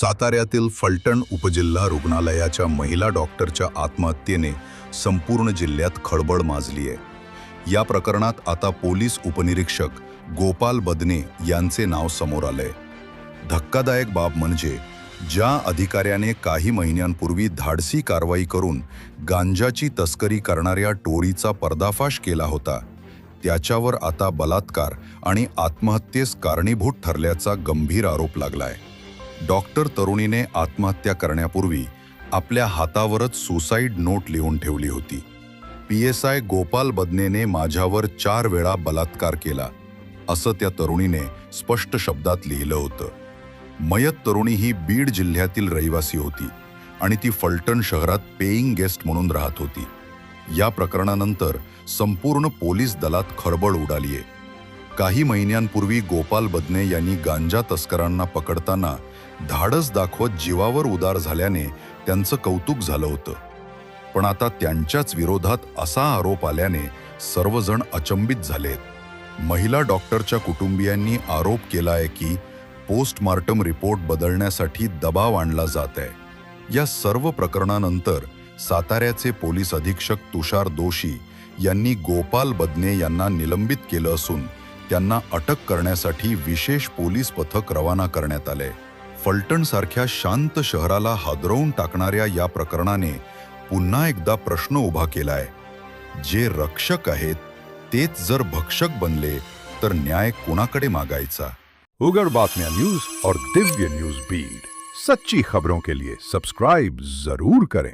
साताऱ्यातील फलटण उपजिल्हा रुग्णालयाच्या महिला डॉक्टरच्या आत्महत्येने संपूर्ण जिल्ह्यात खळबळ माजली आहे. या प्रकरणात आता पोलीस उपनिरीक्षक गोपाल बदने यांचे नाव समोर आलंय. धक्कादायक बाब म्हणजे ज्या अधिकाऱ्याने काही महिन्यांपूर्वी धाडसी कारवाई करून गांजाची तस्करी करणाऱ्या टोळीचा पर्दाफाश केला होता त्याच्यावर आता बलात्कार आणि आत्महत्येस कारणीभूत ठरल्याचा गंभीर आरोप लागलाय. डॉक्टर तरुणीने आत्महत्या करण्यापूर्वी आपल्या हातावरच सुसाईड नोट लिहून ठेवली होती. पी एस आय गोपाल बदनेने माझ्यावर चार वेळा बलात्कार केला असं त्या तरुणीने स्पष्ट शब्दात लिहिलं होतं. मयत तरुणी ही बीड जिल्ह्यातील रहिवासी होती आणि ती फलटण शहरात पेईंग गेस्ट म्हणून राहत होती. या प्रकरणानंतर संपूर्ण पोलीस दलात खळबळ उडालीये. काही महिन्यांपूर्वी गोपाल बदने यांनी गांजा तस्करांना पकडताना धाडस दाखवत जीवावर उदार झाल्याने त्यांचं कौतुक झालं होतं. पण आता त्यांच्याच विरोधात असा आरोप आल्याने सर्वजण अचंबित झालेत. महिला डॉक्टरच्या कुटुंबियांनी आरोप केला आहे की पोस्टमार्टम रिपोर्ट बदलण्यासाठी दबाव आणला जात आहे या सर्व प्रकरणानंतर साताऱ्याचे पोलीस अधीक्षक तुषार दोशी यांनी गोपाल बदने यांना निलंबित केलं असून त्यांना अटक करण्यासाठी विशेष पोलीस पथक रवाना करण्यात आले फलटणसारख्या शांत शहराला हादरवून टाकणाऱ्या या प्रकरणाने पुन्हा एकदा प्रश्न उभा केलाय. जे रक्षक आहेत तेच जर भक्षक बनले तर न्याय कोणाकडे मागायचा? उघड बातम्या न्यूज और दिव्य न्यूज बीड. सच्ची खबरों के लिए सब्सक्राइब जरूर करें.